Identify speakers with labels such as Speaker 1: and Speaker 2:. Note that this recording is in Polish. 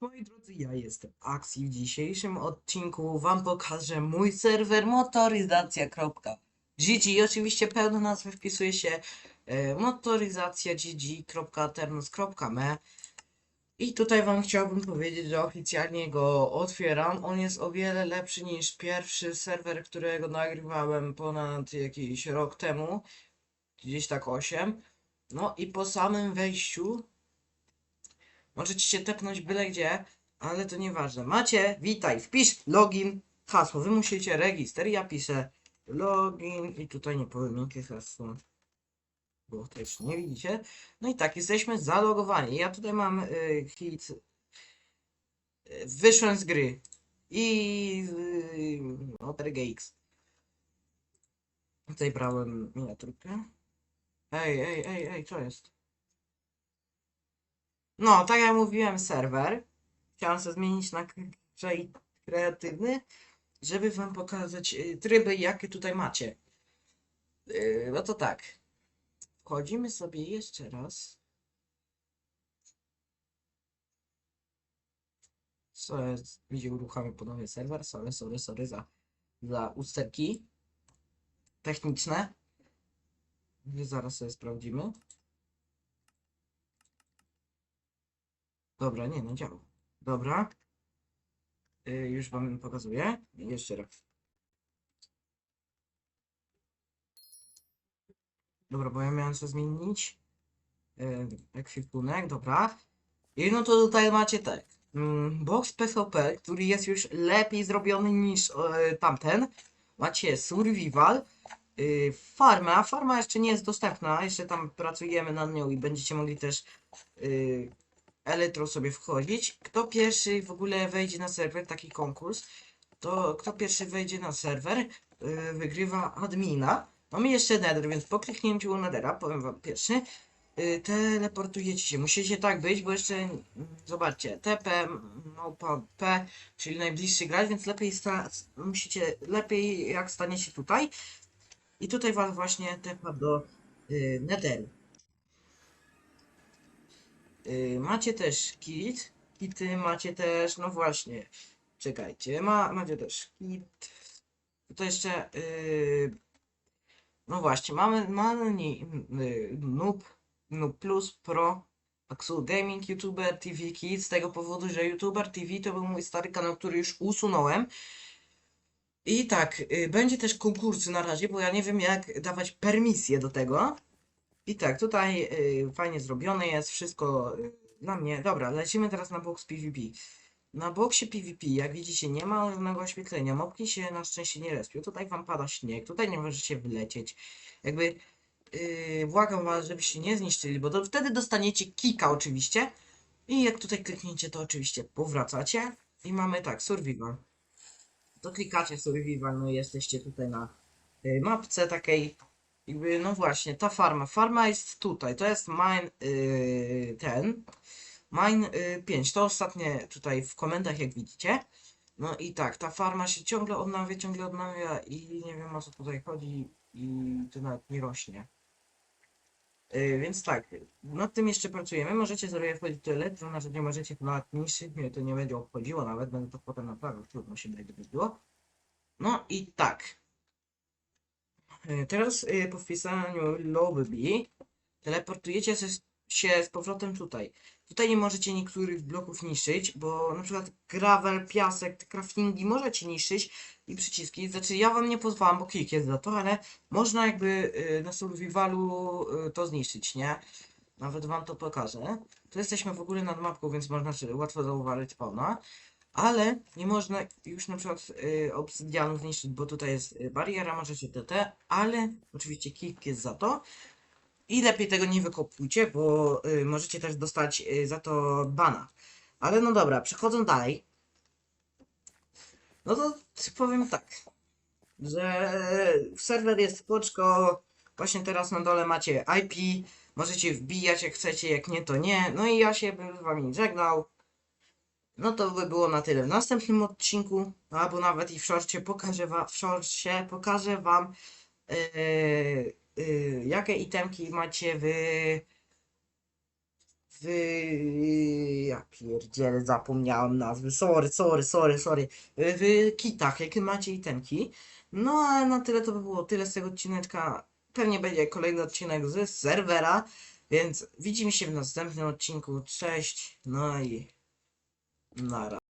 Speaker 1: Moi drodzy, ja jestem Axi. W dzisiejszym odcinku wam pokażę mój serwer motoryzacja.gg. Oczywiście pełna nazwy wpisuje się e, I tutaj wam chciałbym powiedzieć, że oficjalnie go otwieram. On jest o wiele lepszy niż pierwszy serwer, którego nagrywałem ponad jakiś rok temu. Gdzieś tak 8. No i po samym wejściu Możecie się tepnąć byle gdzie, ale to nieważne. Macie, witaj, wpisz login, hasło. Wy musicie register. Ja piszę login i tutaj nie powiem jakie hasło. Bo też nie widzicie. No i tak, jesteśmy zalogowani. Ja tutaj mam y, hit. Y, wyszłem z gry. I y, OpenGX. Tutaj brałem miniaturkę. Ej, ej, ej, ej, co jest? No, tak jak mówiłem, serwer. Chciałem sobie zmienić na kreatywny, żeby wam pokazać y, tryby, jakie tutaj macie. Yy, no to tak. Wchodzimy sobie jeszcze raz. Co jest? Widział, uruchamiam ponownie serwer. Sorry, sorry, sorry za, za usterki techniczne. Zaraz sobie sprawdzimy. Dobra, nie, nie działa. Dobra. Y, już wam pokazuję. Jeszcze raz. Dobra, bo ja miałem co zmienić. Y, ekwipunek, dobra. I no to tutaj macie tak. Mm, box PvP, który jest już lepiej zrobiony niż e, tamten. Macie survival. Y, farma. Farma jeszcze nie jest dostępna. Jeszcze tam pracujemy nad nią i będziecie mogli też y, elektro sobie wchodzić. Kto pierwszy w ogóle wejdzie na serwer, taki konkurs, to kto pierwszy wejdzie na serwer, yy, wygrywa admina. Mamy jeszcze nether, więc po kliknięciu nethera, powiem wam pierwszy, yy, teleportujecie się. Musicie tak być, bo jeszcze, mm, zobaczcie, TP, małpa P, czyli najbliższy grać, więc lepiej sta musicie, lepiej jak staniecie tutaj. I tutaj was właśnie tepa do yy, netheru. Y, macie też kit. Kity macie też, no właśnie. Czekajcie, ma, macie też kit. To jeszcze. y, no właśnie, mamy, mamy nie, y, Noob, Noob Plus Pro. Axel Gaming, YouTuber TV Kids, z tego powodu, że YouTuber TV to był mój stary kanał, który już usunąłem. I tak, y, będzie też konkursy na razie, bo ja nie wiem jak dawać permisję do tego. I tak, tutaj y, fajnie zrobione jest wszystko y, dla mnie. Dobra, lecimy teraz na box PvP. Na boksie PvP, jak widzicie, nie ma żadnego oświetlenia. Mopki się na szczęście nie respią. Tutaj wam pada śnieg, tutaj nie możecie wylecieć. Jakby yy, błagam was, żebyście nie zniszczyli, bo to, wtedy dostaniecie kika oczywiście. I jak tutaj klikniecie, to oczywiście powracacie. I mamy tak, survival. To klikacie survival, no i jesteście tutaj na y, mapce takiej jakby, no właśnie, ta farma. Farma jest tutaj. To jest mine yy, ten. Mine yy, 5. To ostatnie tutaj w komendach, jak widzicie. No i tak, ta farma się ciągle odnawia, ciągle odnawia i nie wiem o co tutaj chodzi i to nawet nie rośnie. Yy, więc tak, nad tym jeszcze pracujemy. Możecie sobie wchodzić do elektro, nawet nie możecie nawet niższych, mnie to nie będzie obchodziło nawet, będę to potem naprawiał, trudno się będzie było. No i tak. E, Teraz y, po wpisaniu lobby teleportujecie się, z powrotem tutaj. Tutaj nie możecie niektórych bloków niszczyć, bo na przykład gravel, piasek, te craftingi możecie niszczyć i przyciski. Znaczy ja wam nie pozwalam, bo klik jest za to, ale można jakby y, na survivalu to zniszczyć, nie? Nawet wam to pokażę. Tu jesteśmy w ogóle nad mapką, więc można łatwo zauważyć spawna. Ale nie można już na przykład y, obsydianu zniszczyć, bo tutaj jest y, bariera, możecie TT, ale oczywiście klik jest za to. I lepiej tego nie wykopujcie, bo y, możecie też dostać y, za to bana. Ale no dobra, przechodząc dalej. No to powiem tak, że serwer jest spoczko. Właśnie teraz na dole macie IP. Możecie wbijać jak chcecie, jak nie to nie. No i ja się bym z wami żegnał. No to by było na tyle w następnym odcinku, albo nawet i w szorcie pokażę w szorcie pokażę wam yy, yy, jakie itemki macie w, w... Ja pierdzielę, zapomniałem nazwy. Sorry, sorry, sorry, sorry. W kitach, jak macie itemki. No a na tyle to by było tyle z tego odcineczka. Pewnie będzie kolejny odcinek z serwera. Więc widzimy się w następnym odcinku. Cześć. No i nara.